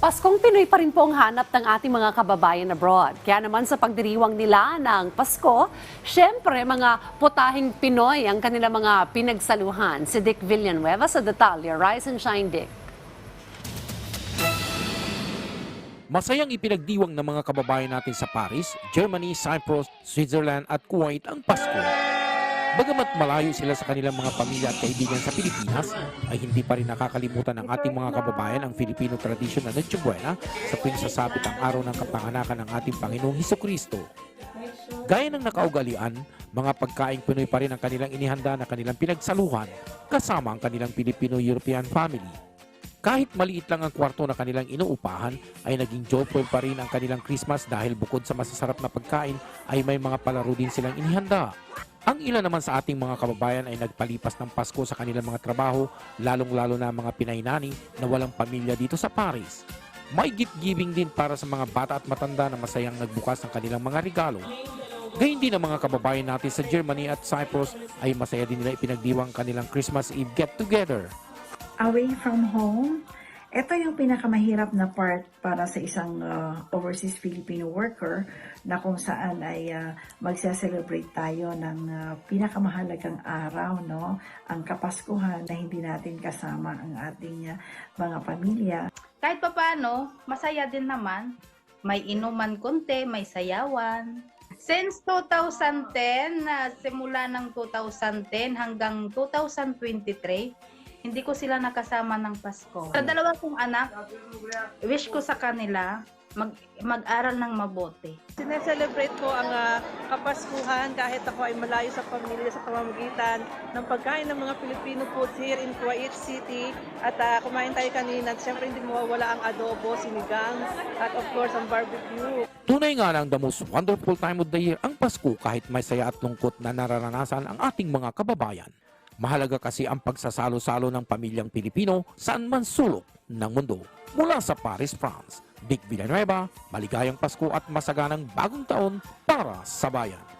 Paskong Pinoy pa rin po ang hanap ng ating mga kababayan abroad. Kaya naman sa pagdiriwang nila ng Pasko, syempre mga putahing Pinoy ang kanilang mga pinagsaluhan. Si Dick Villanueva sa detalye. Rise and shine, Dick. Masayang ipinagdiwang ng mga kababayan natin sa Paris, Germany, Cyprus, Switzerland at Kuwait ang Pasko. Bagamat malayo sila sa kanilang mga pamilya at kaibigan sa Pilipinas, ay hindi pa rin nakakalimutan ng ating mga kababayan ang Filipino tradisyon na Noche sa tuwing sasapit ang araw ng kapanganakan ng ating Panginoong Heso Kristo. Gaya ng nakaugalian, mga pagkaing Pinoy pa rin ang kanilang inihanda na kanilang pinagsaluhan kasama ang kanilang Filipino-European family. Kahit maliit lang ang kwarto na kanilang inuupahan, ay naging joyful pa rin ang kanilang Christmas dahil bukod sa masasarap na pagkain, ay may mga palaro din silang inihanda. Ang ilan naman sa ating mga kababayan ay nagpalipas ng Pasko sa kanilang mga trabaho, lalong-lalo na mga Pinaynani na walang pamilya dito sa Paris. May gift giving din para sa mga bata at matanda na masayang nagbukas ng kanilang mga regalo. Gayun din ang mga kababayan natin sa Germany at Cyprus ay masaya din nila ipinagdiwang ang kanilang Christmas Eve get-together. away from home. Ito yung pinakamahirap na part para sa isang uh, overseas Filipino worker na kung saan ay uh, magse-celebrate tayo ng uh, pinakamahalagang araw, no? Ang Kapaskuhan na hindi natin kasama ang ating uh, mga pamilya. kahit papaano, masaya din naman. May inuman konti, may sayawan. Since 2010, na simula ng 2010 hanggang 2023, hindi ko sila nakasama ng Pasko. Sa dalawa kong anak, wish ko sa kanila mag mag-aral ng mabuti. Sineselebrate ko ang ah, Kapaskuhan kahit ako ay malayo sa pamilya sa pamamagitan ng pagkain ng mga Filipino foods here in Kuwait City. At ah, kumain tayo kanina at syempre hindi mawawala ang adobo, sinigang at of course ang barbecue. Tunay nga lang the most wonderful time of the year ang Pasko kahit may saya at lungkot na nararanasan ang ating mga kababayan. Mahalaga kasi ang pagsasalo-salo ng pamilyang Pilipino saan man sulok ng mundo. Mula sa Paris, France, Dick Villanueva, maligayang Pasko at masaganang bagong taon para sa bayan.